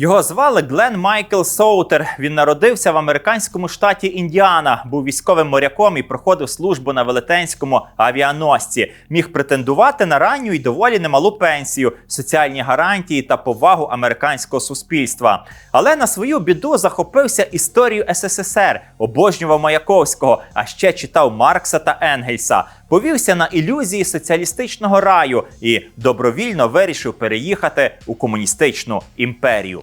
Його звали Глен Майкл Соутер. Він народився в американському штаті Індіана, був військовим моряком і проходив службу на велетенському авіаносці. Міг претендувати на ранню і доволі немалу пенсію, соціальні гарантії та повагу американського суспільства. Але на свою біду захопився історією СССР, обожнював Маяковського, а ще читав Маркса та Енгельса. Повівся на ілюзії соціалістичного раю і добровільно вирішив переїхати у комуністичну імперію.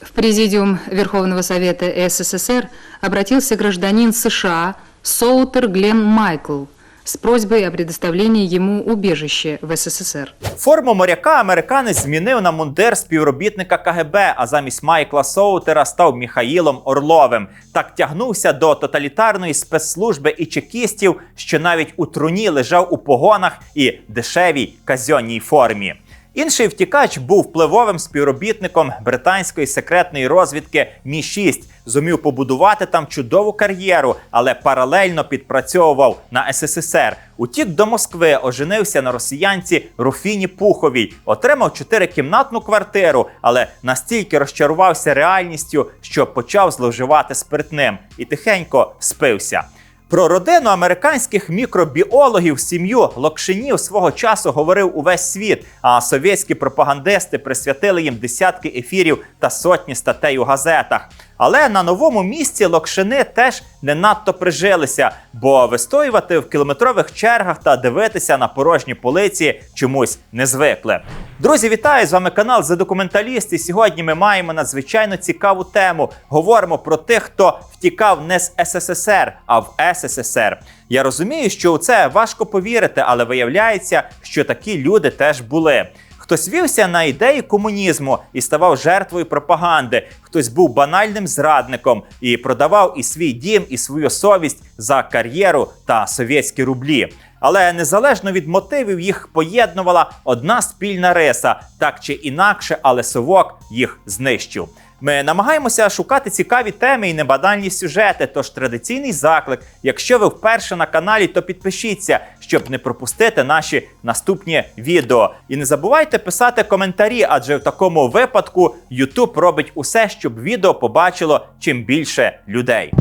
В Президиум Верховного Совета СССР обратился гражданин США Соутер Глен Майкл с просьбой о предоставлении ему убежища в СССР. Форму моряка американець змінив на мундир співробітника КГБ, а замість Майкла Соутера став Міхаїлом Орловим. Так тягнувся до тоталітарної спецслужби і чекістів, що навіть у труні лежав у погонах і дешевій казьонній формі. Інший втікач був впливовим співробітником британської секретної розвідки Мі 6 зумів побудувати там чудову кар'єру, але паралельно підпрацьовував на СССР. Утік до Москви, оженився на росіянці Руфіні Пуховій, отримав чотирикімнатну квартиру, але настільки розчарувався реальністю, що почав зловживати спиртним і тихенько спився. Про родину американських мікробіологів, сім'ю Локшинів свого часу говорив увесь світ. А совєтські пропагандисти присвятили їм десятки ефірів та сотні статей у газетах. Але на новому місці локшини теж не надто прижилися, бо вистоювати в кілометрових чергах та дивитися на порожні полиці чомусь не звикли. Друзі, вітаю з вами канал «За документаліст. І сьогодні ми маємо надзвичайно цікаву тему. Говоримо про тих, хто втікав не з СССР, а в СССР. Я розумію, що у це важко повірити, але виявляється, що такі люди теж були. Хтось вівся на ідеї комунізму і ставав жертвою пропаганди. Хтось був банальним зрадником і продавав і свій дім, і свою совість за кар'єру та совєтські рублі. Але незалежно від мотивів їх поєднувала одна спільна риса, так чи інакше, але совок їх знищив. Ми намагаємося шукати цікаві теми і небанальні сюжети. Тож традиційний заклик. Якщо ви вперше на каналі, то підпишіться, щоб не пропустити наші наступні відео. І не забувайте писати коментарі, адже в такому випадку YouTube робить усе, щоб відео побачило чим більше людей.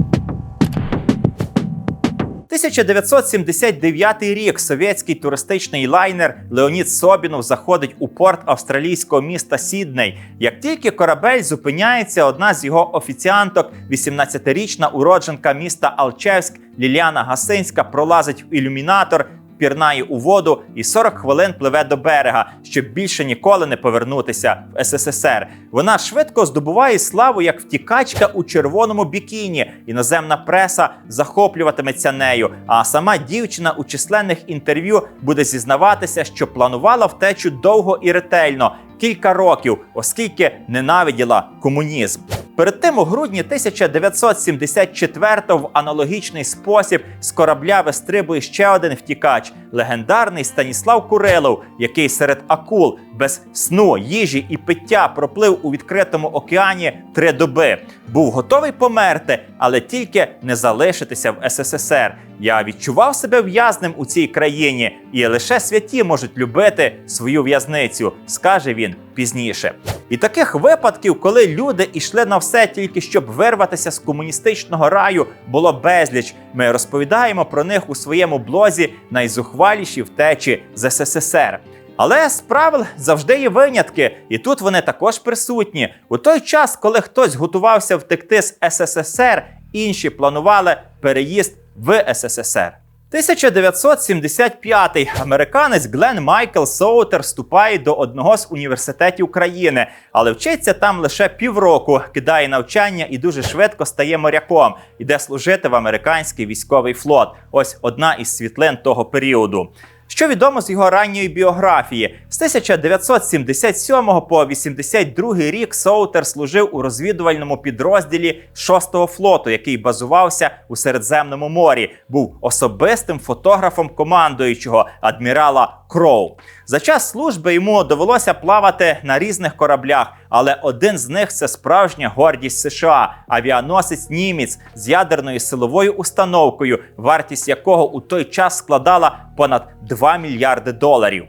1979 рік совєтський туристичний лайнер Леонід Собінов заходить у порт австралійського міста Сідней. Як тільки корабель зупиняється, одна з його офіціанток, 18-річна уродженка міста Алчевськ Ліліана Гасинська, пролазить в ілюмінатор. Пірнає у воду і 40 хвилин пливе до берега, щоб більше ніколи не повернутися в СССР. Вона швидко здобуває славу як втікачка у червоному бікіні. Іноземна преса захоплюватиметься нею. А сама дівчина у численних інтерв'ю буде зізнаватися, що планувала втечу довго і ретельно. Кілька років, оскільки ненавиділа комунізм. Перед тим у грудні 1974-го в аналогічний спосіб з корабля вистрибує ще один втікач легендарний Станіслав Курилов, який серед акул без сну, їжі і пиття проплив у відкритому океані три доби. Був готовий померти, але тільки не залишитися в СССР. Я відчував себе в'язнем у цій країні, і лише святі можуть любити свою в'язницю, скаже він пізніше. І таких випадків, коли люди йшли на все тільки щоб вирватися з комуністичного раю, було безліч. Ми розповідаємо про них у своєму блозі найзухваліші втечі з СССР. Але з правил завжди є винятки, і тут вони також присутні. У той час, коли хтось готувався втекти з СССР, інші планували переїзд в СССР. 1975-й американець Глен Майкл Соутер вступає до одного з університетів країни, але вчиться там лише півроку, кидає навчання і дуже швидко стає моряком. Іде служити в американський військовий флот. Ось одна із світлин того періоду. Що відомо з його ранньої біографії, з 1977 по 82 рік Соутер служив у розвідувальному підрозділі 6-го флоту, який базувався у Середземному морі. Був особистим фотографом командуючого адмірала Кроу. За час служби йому довелося плавати на різних кораблях, але один з них це справжня гордість США авіаносець Німець з ядерною силовою установкою, вартість якого у той час складала понад 2 мільярди доларів.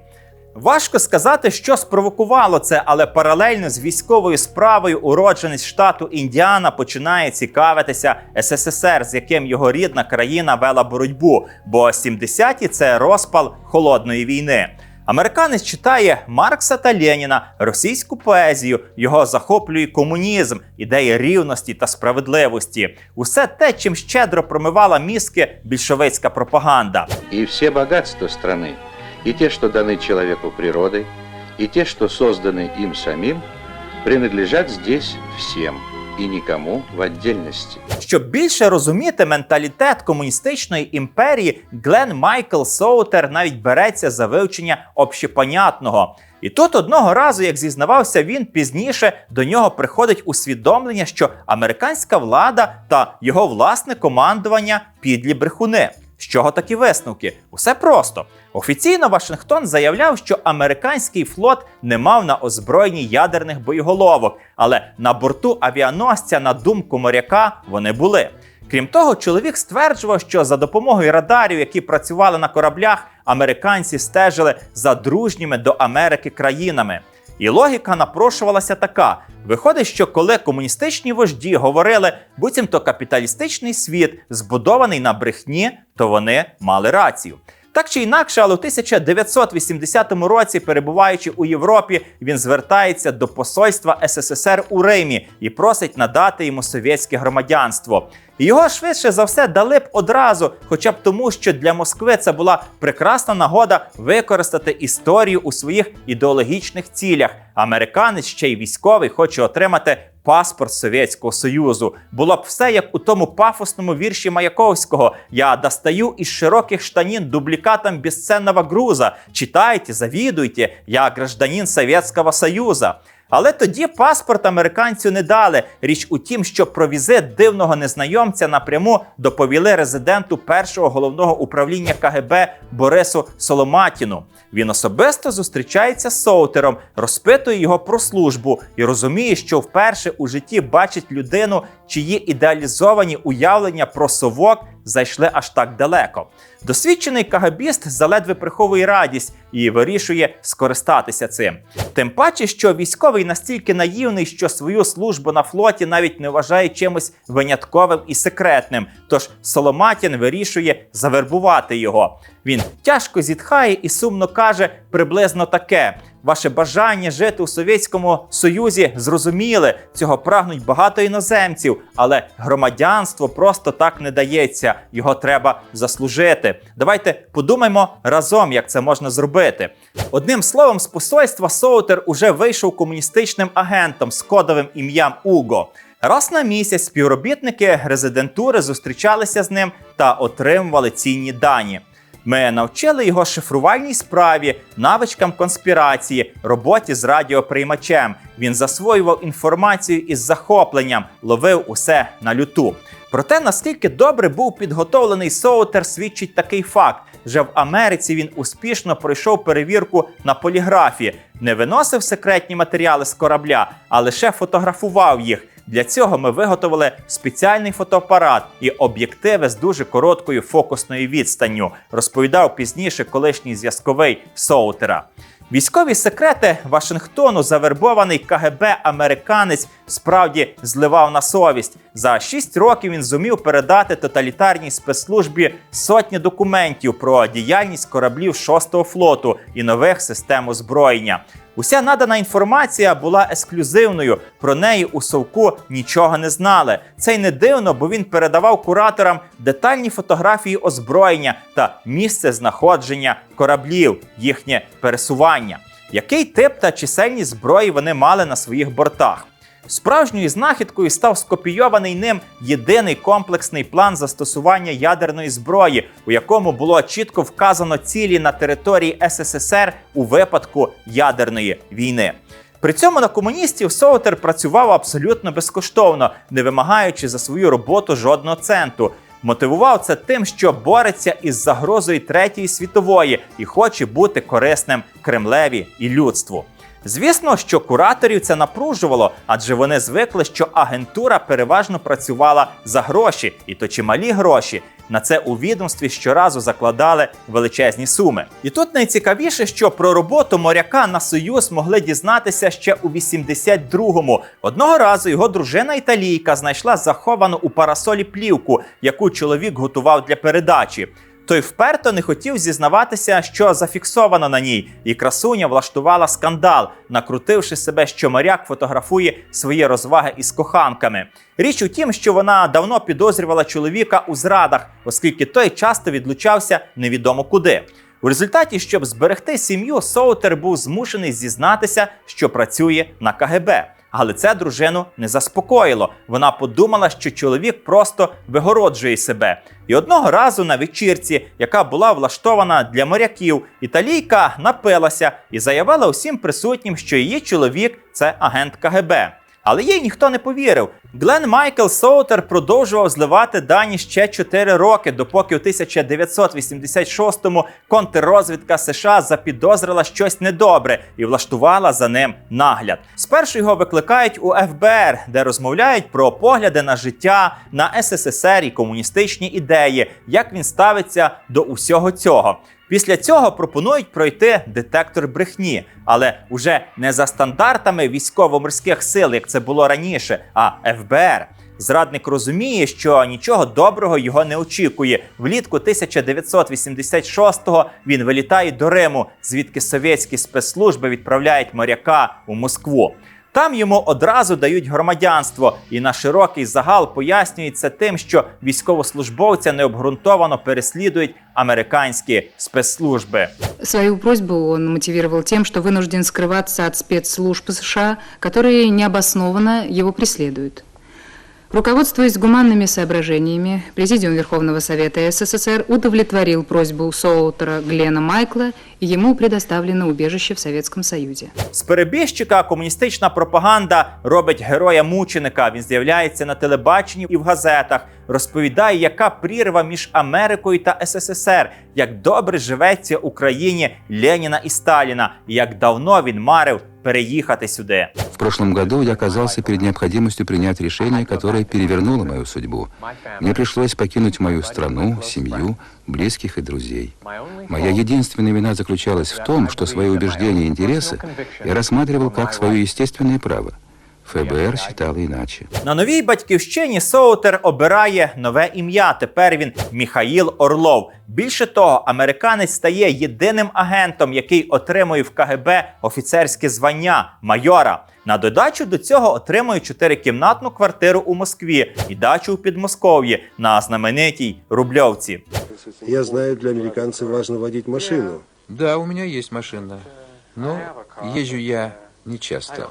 Важко сказати, що спровокувало це, але паралельно з військовою справою уродженець штату Індіана починає цікавитися СССР, з яким його рідна країна вела боротьбу. Бо 70-ті – це розпал холодної війни. Американець читає Маркса та Леніна, російську поезію, його захоплює комунізм, ідеї рівності та справедливості. Усе те, чим щедро промивала мізки більшовицька пропаганда. И все богатства страны, и те, что даны человеку природой, и те, что созданы им самим, принадлежат здесь всем и никому в отдельности. Щоб більше розуміти менталітет комуністичної імперії, Глен Майкл Соутер навіть береться за вивчення общепонятного. І тут одного разу, як зізнавався він, пізніше до нього приходить усвідомлення, що американська влада та його власне командування підлі брехуни. З чого такі висновки? Усе просто. Офіційно Вашингтон заявляв, що американський флот не мав на озброєнні ядерних боєголовок, але на борту авіаносця, на думку моряка, вони були. Крім того, чоловік стверджував, що за допомогою радарів, які працювали на кораблях, американці стежили за дружніми до Америки країнами. І логіка напрошувалася така: виходить, що коли комуністичні вожді говорили, буцімто капіталістичний світ збудований на брехні, то вони мали рацію. Так чи інакше, але у 1980 році, перебуваючи у Європі, він звертається до посольства СССР у Римі і просить надати йому совєтське громадянство. Його швидше за все дали б одразу, хоча б тому, що для Москви це була прекрасна нагода використати історію у своїх ідеологічних цілях. Американець ще й військовий хоче отримати паспорт Совєтського Союзу. Було б все як у тому пафосному вірші Маяковського. Я достаю із широких штанін дублікатом безценного груза. Читайте, завідуйте, я гражданин Совєтського Союзу. Але тоді паспорт американцю не дали. Річ у тім, що про візит дивного незнайомця напряму доповіли резиденту першого головного управління КГБ Борису Соломатіну. Він особисто зустрічається з Соутером, розпитує його про службу і розуміє, що вперше у житті бачить людину, чиї ідеалізовані уявлення про совок зайшли аж так далеко. Досвідчений кагабіст заледве приховує радість і вирішує скористатися цим. Тим паче, що військовий настільки наївний, що свою службу на флоті навіть не вважає чимось винятковим і секретним. Тож Соломатін вирішує завербувати його. Він тяжко зітхає і сумно каже приблизно таке: ваше бажання жити у Совєтському Союзі зрозуміли, цього прагнуть багато іноземців, але громадянство просто так не дається. Його треба заслужити. Давайте подумаємо разом, як це можна зробити. Одним словом, з посольства Соутер уже вийшов комуністичним агентом з кодовим ім'ям Уго. Раз на місяць співробітники резидентури зустрічалися з ним та отримували цінні дані. Ми навчили його шифрувальній справі, навичкам конспірації, роботі з радіоприймачем. Він засвоював інформацію із захопленням, ловив усе на люту. Проте, наскільки добре був підготовлений Соутер, свідчить такий факт. Вже в Америці він успішно пройшов перевірку на поліграфі, не виносив секретні матеріали з корабля, а лише фотографував їх. Для цього ми виготовили спеціальний фотоапарат і об'єктиви з дуже короткою фокусною відстанню, розповідав пізніше колишній зв'язковий Соутера. Військові секрети Вашингтону завербований КГБ американець справді зливав на совість. За 6 років він зумів передати тоталітарній спецслужбі сотні документів про діяльність кораблів 6-го флоту і нових систем озброєння. Уся надана інформація була ексклюзивною. Про неї у Совку нічого не знали. Це й не дивно, бо він передавав кураторам детальні фотографії озброєння та місце знаходження кораблів, їхнє пересування. Який тип та чисельність зброї вони мали на своїх бортах? Справжньою знахідкою став скопійований ним єдиний комплексний план застосування ядерної зброї, у якому було чітко вказано цілі на території СССР у випадку ядерної війни. При цьому на комуністів Соутер працював абсолютно безкоштовно, не вимагаючи за свою роботу жодного центу. Мотивував це тим, що бореться із загрозою третьої світової і хоче бути корисним Кремлеві і людству. Звісно, що кураторів це напружувало, адже вони звикли, що агентура переважно працювала за гроші, і то чималі гроші. На це у відомстві щоразу закладали величезні суми. І тут найцікавіше, що про роботу моряка на Союз могли дізнатися ще у 82-му. Одного разу його дружина італійка знайшла заховану у парасолі плівку, яку чоловік готував для передачі. Той вперто не хотів зізнаватися, що зафіксовано на ній, і красуня влаштувала скандал, накрутивши себе, що моряк фотографує свої розваги із коханками. Річ у тім, що вона давно підозрювала чоловіка у зрадах, оскільки той часто відлучався невідомо куди. У результаті, щоб зберегти сім'ю, Соутер був змушений зізнатися, що працює на КГБ. Але це дружину не заспокоїло. Вона подумала, що чоловік просто вигороджує себе. І одного разу на вечірці, яка була влаштована для моряків, італійка напилася і заявила усім присутнім, що її чоловік це агент КГБ. Але їй ніхто не повірив. Глен Майкл Соутер продовжував зливати дані ще 4 роки, допоки у 1986-му контррозвідка США запідозрила щось недобре і влаштувала за ним нагляд. Спершу його викликають у ФБР, де розмовляють про погляди на життя, на СССР і комуністичні ідеї, як він ставиться до усього цього. Після цього пропонують пройти детектор брехні, але уже не за стандартами військово-морських сил, як це було раніше, а ФБР. Зрадник розуміє, що нічого доброго його не очікує. Влітку 1986-го він вилітає до Риму, звідки совєтські спецслужби відправляють моряка у Москву. Там йому одразу дають громадянство, і на широкий загал пояснюється тим, що військовослужбовця необґрунтовано переслідують американські спецслужби. Свою просьбу он мотивировал тем, что вынужден скрываться от спецслужб США, которые необоснованно его преследуют. Руководствуясь гуманными соображениями, Президиум Верховного Совета СССР удовлетворил просьбу Соутера Глена Майкла, и ему предоставлено убежище в Советском Союзе. З перебіжчика комуністична пропаганда робить героя мученика. Він з'являється на телебаченні і в газетах, розповідає, яка прірва між Америкою та СССР, як добре живеться Україні Леніна і Сталіна, як давно він марив переїхати сюди. В прошлом году я оказался перед необходимостью принять решение, которое перевернуло мою судьбу. Мне пришлось покинуть мою страну, семью, близких и друзей. Моя единственная вина заключалась в том, что свои убеждения и интересы я рассматривал как свое естественное право. ФБР считало иначе. На новій батьківщині Соутер обирає нове ім'я. Тепер він Міхаїл Орлов. Більше того, американець стає єдиним агентом, який отримує в КГБ офіцерське звання майора. На додачу до цього отримує чотирикімнатну квартиру у Москві і дачу у Підмосков'ї на знаменитій Рубльовці. Я знаю, для американцев важно водить машину. Да, у меня есть машина, но езжу я не часто.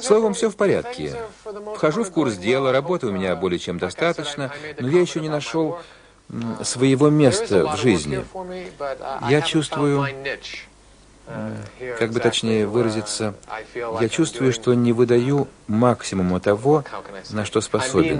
Словом, все в порядке. Вхожу в курс дела, работы у меня более чем достаточно, но я еще не нашел своего места в жизни. Я чувствую, как бы точнее выразиться, я чувствую, что не выдаю максимума того, на что способен.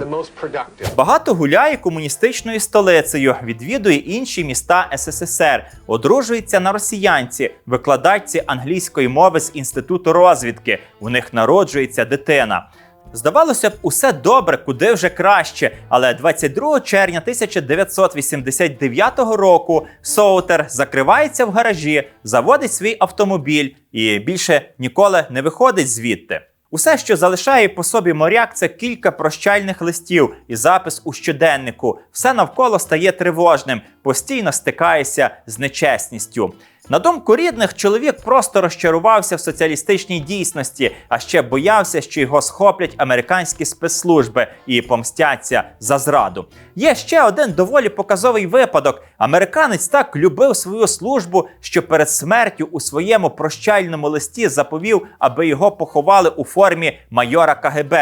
Багато гуляє комуністичною столицею, відвідує інші міста СССР, одружується на росіянці, викладачці англійської мови з інституту розвідки. У них народжується дитина. Здавалося б, усе добре, куди вже краще. Але 22 червня 1989 року Соутер закривається в гаражі, заводить свій автомобіль і більше ніколи не виходить звідти. Усе, що залишає по собі моряк, це кілька прощальних листів і запис у щоденнику. Все навколо стає тривожним, постійно стикається з нечесністю. На думку рідних, чоловік просто розчарувався в соціалістичній дійсності, а ще боявся, що його схоплять американські спецслужби і помстяться за зраду. Є ще один доволі показовий випадок. Американець так любив свою службу, що перед смертю у своєму прощальному листі заповів, аби його поховали у формі майора КГБ.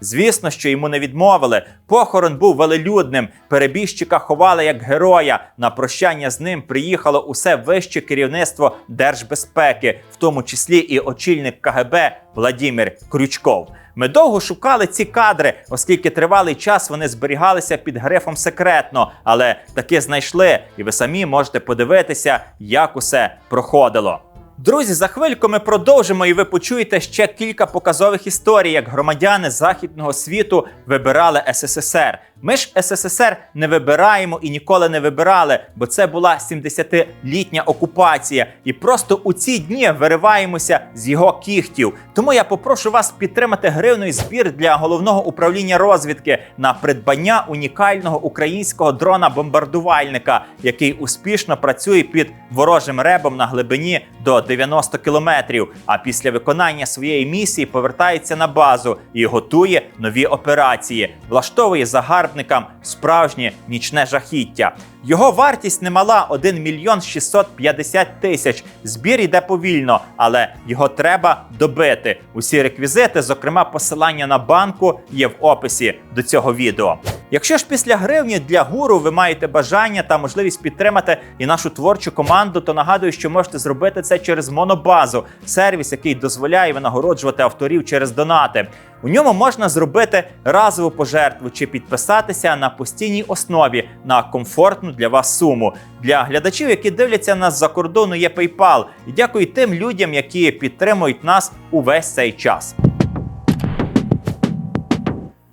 Звісно, що йому не відмовили. Похорон був велелюдним. Перебіжчика ховали як героя. На прощання з ним приїхало усе вище керівництво держбезпеки, в тому числі і очільник КГБ Владимир Крючков. Ми довго шукали ці кадри, оскільки тривалий час вони зберігалися під грифом секретно, але таки знайшли, і ви самі можете подивитися, як усе проходило. Друзі, за хвильку ми продовжимо, і ви почуєте ще кілька показових історій, як громадяни західного світу вибирали СССР. Ми ж СССР не вибираємо і ніколи не вибирали, бо це була 70-літня окупація. І просто у ці дні вириваємося з його кіхтів. Тому я попрошу вас підтримати гривний збір для головного управління розвідки на придбання унікального українського дрона-бомбардувальника, який успішно працює під ворожим ребом на глибині до 90 кілометрів. А після виконання своєї місії повертається на базу і готує нові операції, влаштовує загарбникам справжнє нічне жахіття. Його вартість немала 1 мільйон 650 тисяч. Збір йде повільно, але його треба добити. Усі реквізити, зокрема посилання на банку, є в описі до цього відео. Якщо ж після гривні для гуру ви маєте бажання та можливість підтримати і нашу творчу команду, то нагадую, що можете зробити це через Монобазу, сервіс, який дозволяє винагороджувати авторів через донати. У ньому можна зробити разову пожертву чи підписатися на постійній основі на комфортну для вас суму. Для глядачів, які дивляться нас за кордону, є PayPal. І дякую тим людям, які підтримують нас увесь цей час.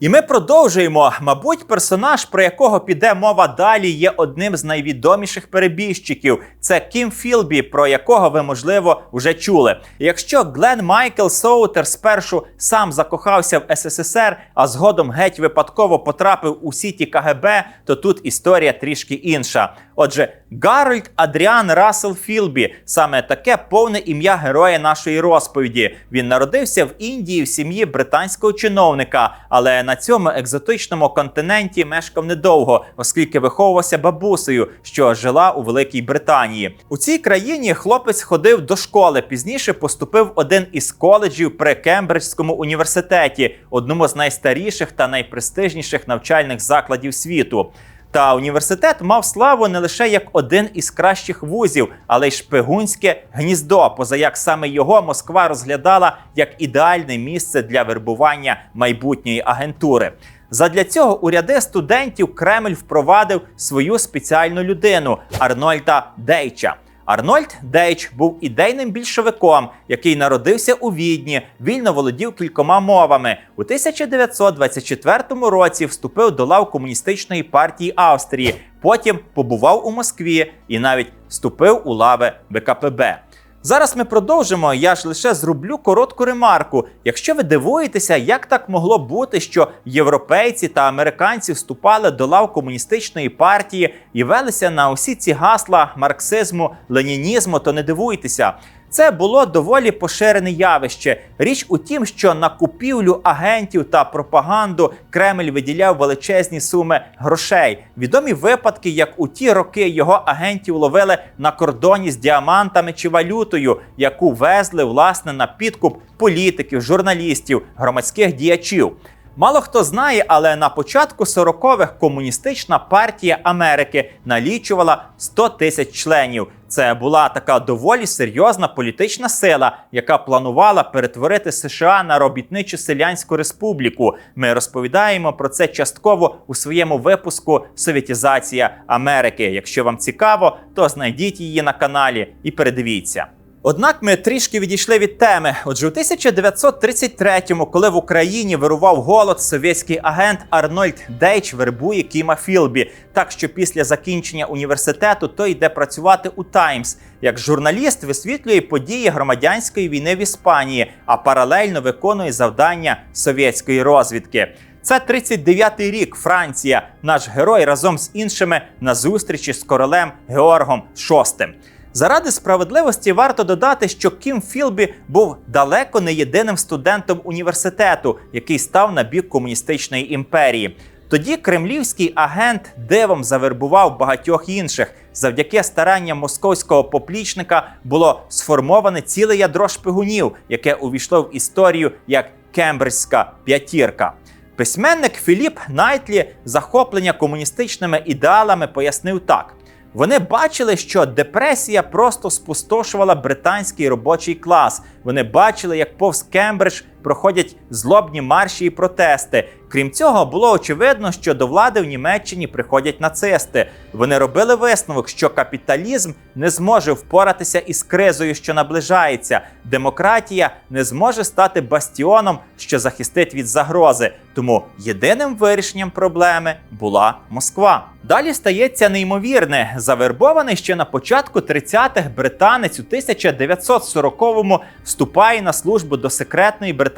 І ми продовжуємо. Мабуть, персонаж, про якого піде мова далі, є одним з найвідоміших перебіжчиків. Це Кім Філбі, про якого ви, можливо, вже чули. Якщо Глен Майкл Соутер спершу сам закохався в СССР, а згодом геть випадково потрапив у сіті КГБ, то тут історія трішки інша. Отже, Гарольд Адріан Рассел Філбі саме таке повне ім'я героя нашої розповіді. Він народився в Індії в сім'ї британського чиновника, але на цьому екзотичному континенті мешкав недовго, оскільки виховувався бабусею, що жила у Великій Британії. У цій країні хлопець ходив до школи. Пізніше поступив один із коледжів при Кембриджському університеті, одному з найстаріших та найпрестижніших навчальних закладів світу. Та університет мав славу не лише як один із кращих вузів, але й шпигунське гніздо, поза як саме його Москва розглядала як ідеальне місце для вербування майбутньої агентури. Задля цього у ряди студентів Кремль впровадив свою спеціальну людину Арнольда Дейча. Арнольд Дейч був ідейним більшовиком, який народився у Відні, вільно володів кількома мовами. У 1924 році вступив до лав комуністичної партії Австрії. Потім побував у Москві і навіть вступив у лави ВКПБ. Зараз ми продовжимо. Я ж лише зроблю коротку ремарку. Якщо ви дивуєтеся, як так могло бути, що європейці та американці вступали до лав комуністичної партії і велися на усі ці гасла марксизму, ленінізму, то не дивуйтеся. Це було доволі поширене явище. Річ у тім, що на купівлю агентів та пропаганду Кремль виділяв величезні суми грошей. Відомі випадки, як у ті роки його агентів ловили на кордоні з діамантами чи валютою, яку везли власне на підкуп політиків, журналістів, громадських діячів. Мало хто знає, але на початку 40-х комуністична партія Америки налічувала 100 тисяч членів. Це була така доволі серйозна політична сила, яка планувала перетворити США на робітничу селянську республіку. Ми розповідаємо про це частково у своєму випуску Совєтізація Америки. Якщо вам цікаво, то знайдіть її на каналі і передивіться. Однак ми трішки відійшли від теми. Отже, у 1933-му, коли в Україні вирував голод, совєтський агент Арнольд Дейч вербує Кіма Філбі. Так що після закінчення університету той йде працювати у Таймс. Як журналіст висвітлює події громадянської війни в Іспанії, а паралельно виконує завдання совєтської розвідки. Це 39-й рік. Франція. Наш герой разом з іншими на зустрічі з королем Георгом VI. Заради справедливості варто додати, що Кім Філбі був далеко не єдиним студентом університету, який став на бік комуністичної імперії. Тоді кремлівський агент дивом завербував багатьох інших. Завдяки старанням московського поплічника було сформоване ціле ядро шпигунів, яке увійшло в історію як Кембриджська п'ятірка. Письменник Філіп Найтлі захоплення комуністичними ідеалами пояснив так. Вони бачили, що депресія просто спустошувала британський робочий клас. Вони бачили, як повз Кембридж проходять злобні марші і протести. Крім цього, було очевидно, що до влади в Німеччині приходять нацисти. Вони робили висновок, що капіталізм не зможе впоратися із кризою, що наближається. Демократія не зможе стати бастіоном, що захистить від загрози. Тому єдиним вирішенням проблеми була Москва. Далі стається неймовірне. Завербований ще на початку 30-х британець у 1940-му вступає на службу до секретної британської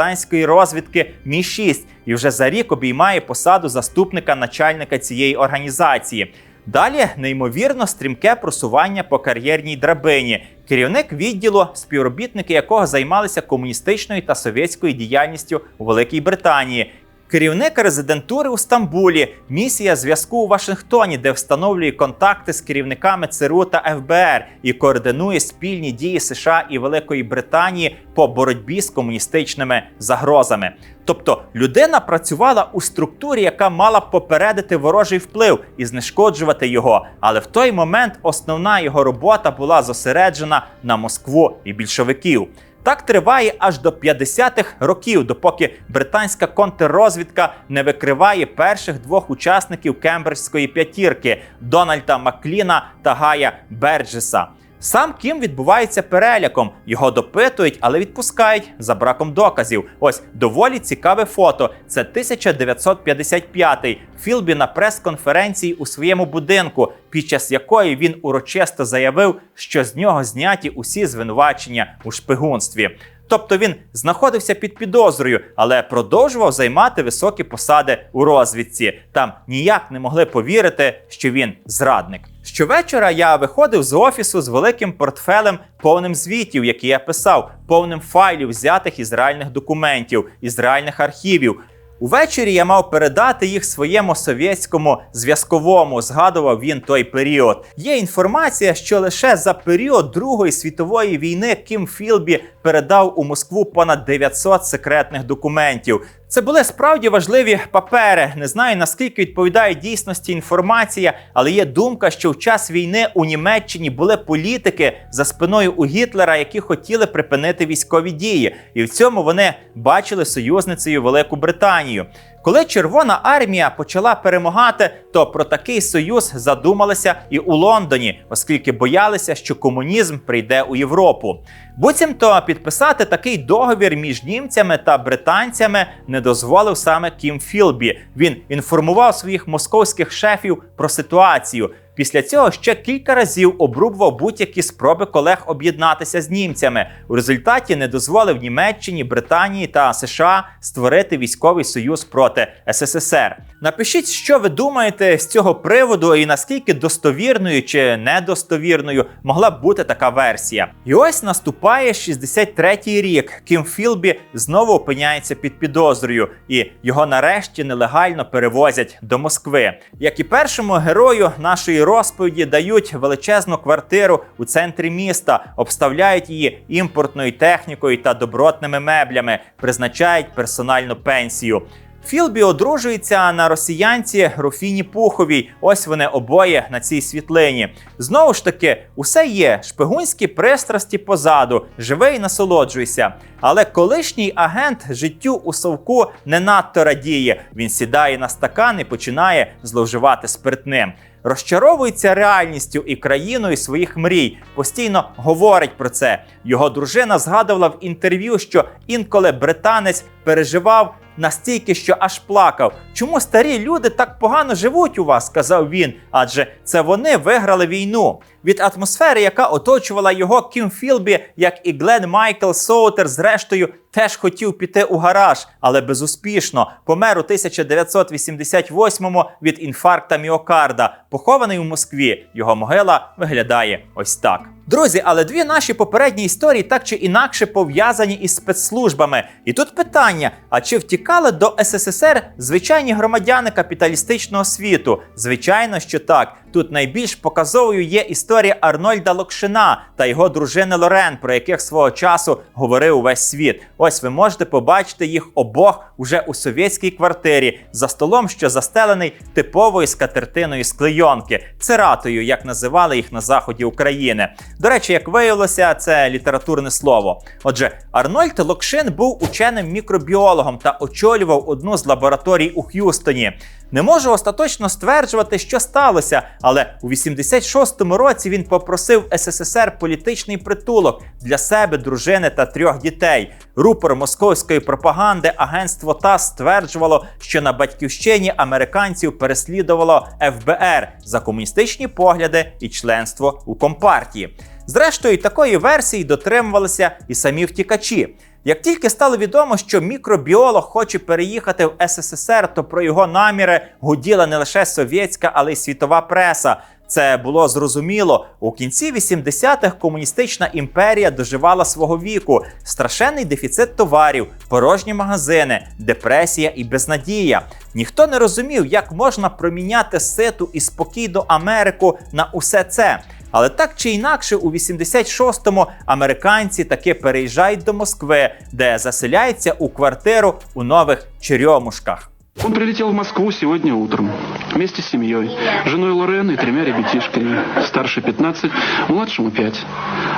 розвідки Мі 6 і вже за рік обіймає посаду заступника начальника цієї організації. Далі неймовірно стрімке просування по кар'єрній драбині. Керівник відділу, співробітники якого займалися комуністичною та совєтською діяльністю у Великій Британії. Керівник резидентури у Стамбулі, місія зв'язку у Вашингтоні, де встановлює контакти з керівниками ЦРУ та ФБР і координує спільні дії США і Великої Британії по боротьбі з комуністичними загрозами. Тобто людина працювала у структурі, яка мала б попередити ворожий вплив і знешкоджувати його. Але в той момент основна його робота була зосереджена на Москву і більшовиків. Так триває аж до 50-х років, допоки британська контррозвідка не викриває перших двох учасників Кембриджської п'ятірки Дональда Макліна та Гая Берджеса. Сам Кім відбувається переляком. Його допитують, але відпускають за браком доказів. Ось доволі цікаве фото. Це 1955-й. Філбі на прес-конференції у своєму будинку, під час якої він урочисто заявив, що з нього зняті усі звинувачення у шпигунстві. Тобто він знаходився під підозрою, але продовжував займати високі посади у розвідці. Там ніяк не могли повірити, що він зрадник. Щовечора я виходив з офісу з великим портфелем, повним звітів, які я писав, повним файлів, взятих із реальних документів, із реальних архівів. Увечері я мав передати їх своєму совєтському зв'язковому, згадував він той період. Є інформація, що лише за період Другої світової війни Кім Філбі передав у Москву понад 900 секретних документів. Це були справді важливі папери. Не знаю наскільки відповідає дійсності інформація, але є думка, що в час війни у Німеччині були політики за спиною у Гітлера, які хотіли припинити військові дії, і в цьому вони бачили союзницею Велику Британію. Коли Червона армія почала перемагати, то про такий союз задумалися і у Лондоні, оскільки боялися, що комунізм прийде у Європу. Буцімто підписати такий договір між німцями та британцями не дозволив саме Кім Філбі. Він інформував своїх московських шефів про ситуацію. Після цього ще кілька разів обрубував будь-які спроби колег об'єднатися з німцями. У результаті не дозволив Німеччині, Британії та США створити військовий союз проти СССР. Напишіть, що ви думаєте з цього приводу, і наскільки достовірною чи недостовірною могла б бути така версія. І ось наступає 63-й рік. Кім Філбі знову опиняється під підозрою, і його нарешті нелегально перевозять до Москви. Як і першому герою нашої розповіді дають величезну квартиру у центрі міста, обставляють її імпортною технікою та добротними меблями, призначають персональну пенсію. Філбі одружується на росіянці Руфіні Пуховій. Ось вони обоє на цій світлині. Знову ж таки, усе є. Шпигунські пристрасті позаду, живи і насолоджуйся. Але колишній агент життю у совку не надто радіє. Він сідає на стакан і починає зловживати спиртним. Розчаровується реальністю і країною своїх мрій. Постійно говорить про це. Його дружина згадувала в інтерв'ю, що інколи британець переживав настільки, що аж плакав. Чому старі люди так погано живуть у вас? сказав він. Адже це вони виграли війну. Від атмосфери, яка оточувала його Кім Філбі, як і Глен Майкл Соутер, зрештою, теж хотів піти у гараж, але безуспішно помер у 1988-му від інфаркта міокарда. Похований у Москві. Його могила виглядає ось так. Друзі, але дві наші попередні історії так чи інакше пов'язані із спецслужбами. І тут питання: а чи втікали до СССР звичайні громадяни капіталістичного світу? Звичайно, що так. Тут найбільш показовою є історія Арнольда Локшина та його дружини Лорен, про яких свого часу говорив увесь світ. Ось ви можете побачити їх обох уже у совєтській квартирі за столом, що застелений типовою скатертиною з клейонки, циратою, як називали їх на заході України. До речі, як виявилося, це літературне слово. Отже, Арнольд Локшин був ученим мікробіологом та очолював одну з лабораторій у Х'юстоні. Не можу остаточно стверджувати, що сталося, але у 86-му році він попросив СССР політичний притулок для себе, дружини та трьох дітей. Рупор московської пропаганди агентство ТАСС стверджувало, що на батьківщині американців переслідувало ФБР за комуністичні погляди і членство у компартії. Зрештою, такої версії дотримувалися і самі втікачі. Як тільки стало відомо, що мікробіолог хоче переїхати в СССР, то про його наміри гуділа не лише совєтська, але й світова преса. Це було зрозуміло. У кінці 80-х комуністична імперія доживала свого віку, страшенний дефіцит товарів, порожні магазини, депресія і безнадія. Ніхто не розумів, як можна проміняти ситу і спокійну Америку на усе це. Але так чи інакше, у 86-му американці таки переїжджають до Москви, де заселяються у квартиру у нових черемушках. Он прилетел в Москву сегодня утром вместе с семьей, женой Лорен и тремя ребятишками, старше 15, младшему 5.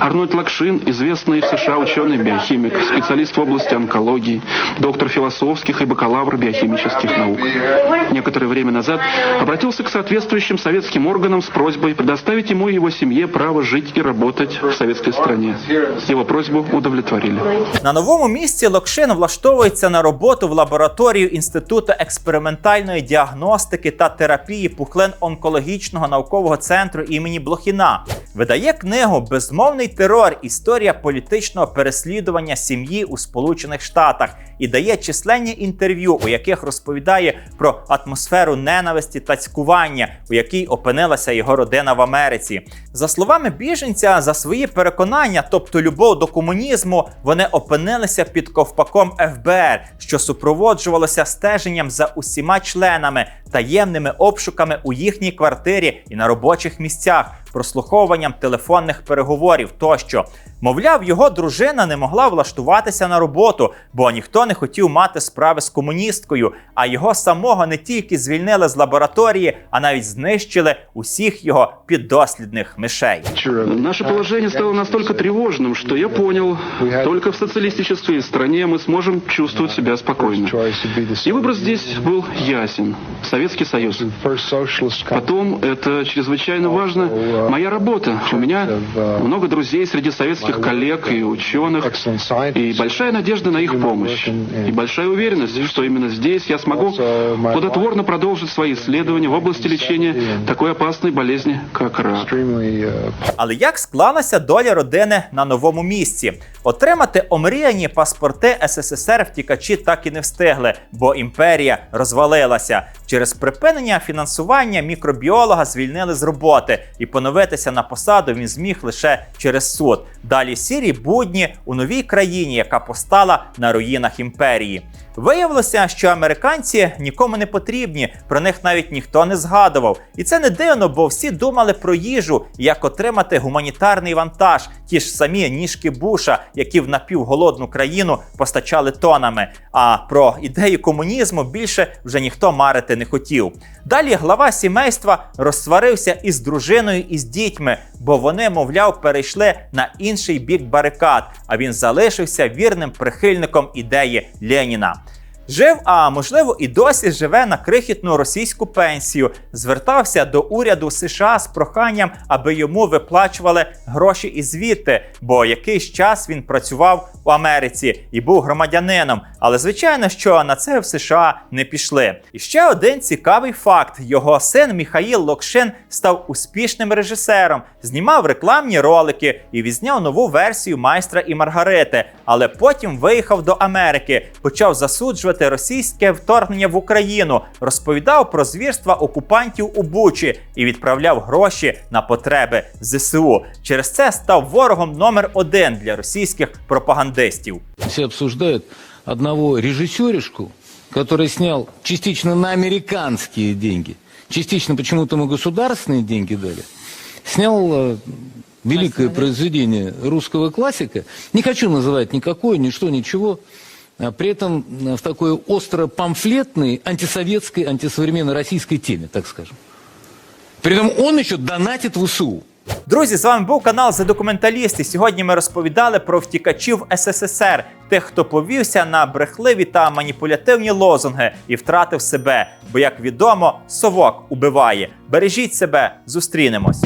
Арнольд Лакшин, известный в США ученый-биохимик, специалист в области онкологии, доктор философских и бакалавр биохимических наук. Некоторое время назад обратился к соответствующим советским органам с просьбой предоставить ему и его семье право жить и работать в советской стране. Его просьбу удовлетворили. На новому місці Локшин влаштовується на роботу в лабораторію Інституту експериментальної діагностики та терапії пухлин онкологічного наукового центру імені Блохіна. Видає книгу Безмовний терор. Історія політичного переслідування сім'ї у Сполучених Штатах і дає численні інтерв'ю, у яких розповідає про атмосферу ненависті та цькування, у якій опинилася його родина в Америці. За словами біженця, за свої переконання, тобто любов до комунізму, вони опинилися під ковпаком ФБР, що супроводжувалося стеженням за усіма членами, таємними обшуками у їхній квартирі і на робочих місцях, прослуховуванням телефонних переговорів тощо. Мовляв, його дружина не могла влаштуватися на роботу, бо ніхто не хотів мати справи з комуністкою. А його самого не тільки звільнили з лабораторії, а навіть знищили усіх його піддослідних мишей. Наше положение стало настолько тревожным, что я понял, только в социалистической стране мы сможем чувствовать себя спокойно. И выбор здесь был ясен. Советский Союз. Потом, это чрезвычайно важно, моя работа. У меня много друзей среди советских коллег и ученых, и большая надежда на их помощь. И большая уверенность, что именно здесь я смогу плодотворно продолжить свои исследования в области лечения такой опасной болезни, как рак. Але як склалася доля родини на новому місці? Отримати омріяні паспорти СССР втікачі так і не встигли, бо імперія розвалилася. Через припинення фінансування мікробіолога звільнили з роботи, і поновитися на посаду він зміг лише через суд. Далі сірі будні у новій країні, яка постала на руїнах імперії. Виявилося, що американці нікому не потрібні, про них навіть ніхто не згадував. І це не дивно, бо всі думали про їжу, як отримати гуманітарний вантаж, ті ж самі ніжки Буша, які в напівголодну країну постачали тонами. А про ідею комунізму більше вже ніхто марити не хотів. Далі глава сімейства розсварився із дружиною і з дітьми, бо вони, мовляв, перейшли на інший бік барикад, а він залишився вірним прихильником ідеї Леніна. Жив, а можливо, і досі живе на крихітну російську пенсію. Звертався до уряду США з проханням, аби йому виплачували гроші і звідти, бо якийсь час він працював у Америці і був громадянином. Але звичайно, що на це в США не пішли. І ще один цікавий факт: його син Міхаїл Локшин став успішним режисером, знімав рекламні ролики і відзняв нову версію майстра і Маргарити. Але потім виїхав до Америки, почав засуджувати російське вторгнення в Україну, розповідав про звірства окупантів у Бучі і відправляв гроші на потреби ЗСУ. Через це став ворогом номер один для російських пропагандистів. Все обсуждают одного режиссеришку, который снял частично на американские деньги частично почему-то ему государственные деньги дали, снял э, великое произведение русского классика. Не хочу называть никакое, ничто, ничего. а При этом э, в такой остро-памфлетной, антисоветской, антисовременной российской теме, так скажем. При этом он еще донатит в ВСУ. Друзі, з вами був канал «За документалісти». Сьогодні ми розповідали про втікачів СССР, тих, хто повівся на брехливі та маніпулятивні лозунги і втратив себе. Бо, як відомо, совок убиває. Бережіть себе, зустрінемось.